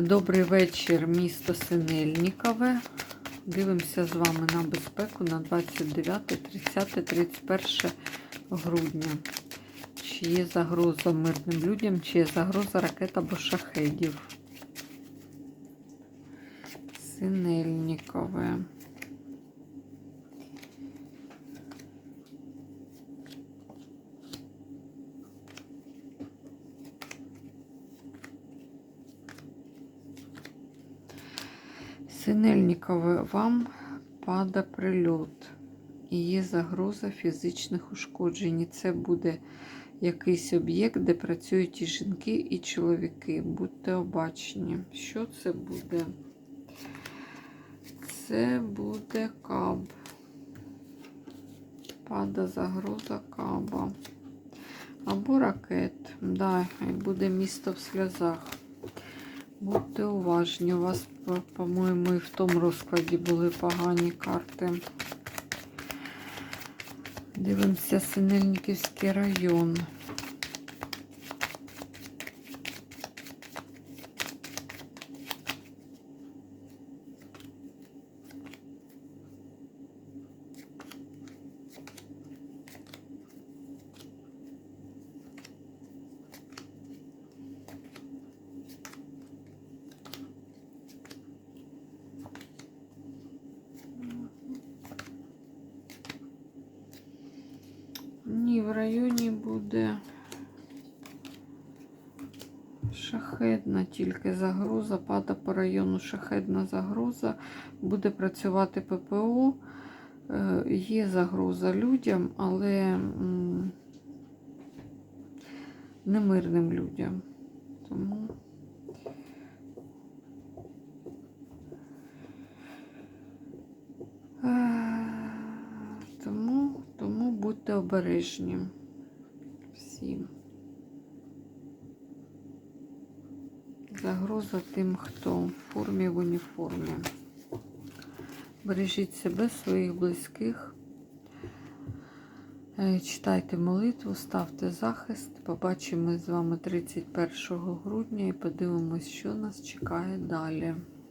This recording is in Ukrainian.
Добрий вечір, місто Синельнікове. Дивимося з вами на безпеку на 29, 30, 31 грудня. Чи є загроза мирним людям, чи є загроза ракет або шахедів. Синельнікове. Синельникове, вам пада прильот і є загроза фізичних ушкоджень. І Це буде якийсь об'єкт, де працюють і жінки, і чоловіки. Будьте обачні. Що це буде? Це буде каб. Пада загроза каба. Або ракет. Да, і буде місто в сльозах. Будьте уважні, у вас, по- по-моєму, і в тому розкладі були погані карти. Дивимося Синельниківський район. Ні, в районі буде шахедна тільки загроза. Пада по району шахедна загроза. Буде працювати ППО. Е, Є загроза людям, але не мирним людям. Тому Е, тому, тому будьте обережні всім. Загроза тим, хто в формі в уніформі. Бережіть себе, своїх близьких. Е, Читайте молитву, ставте захист. Побачимо з вами 31 грудня і подивимось, що нас чекає далі.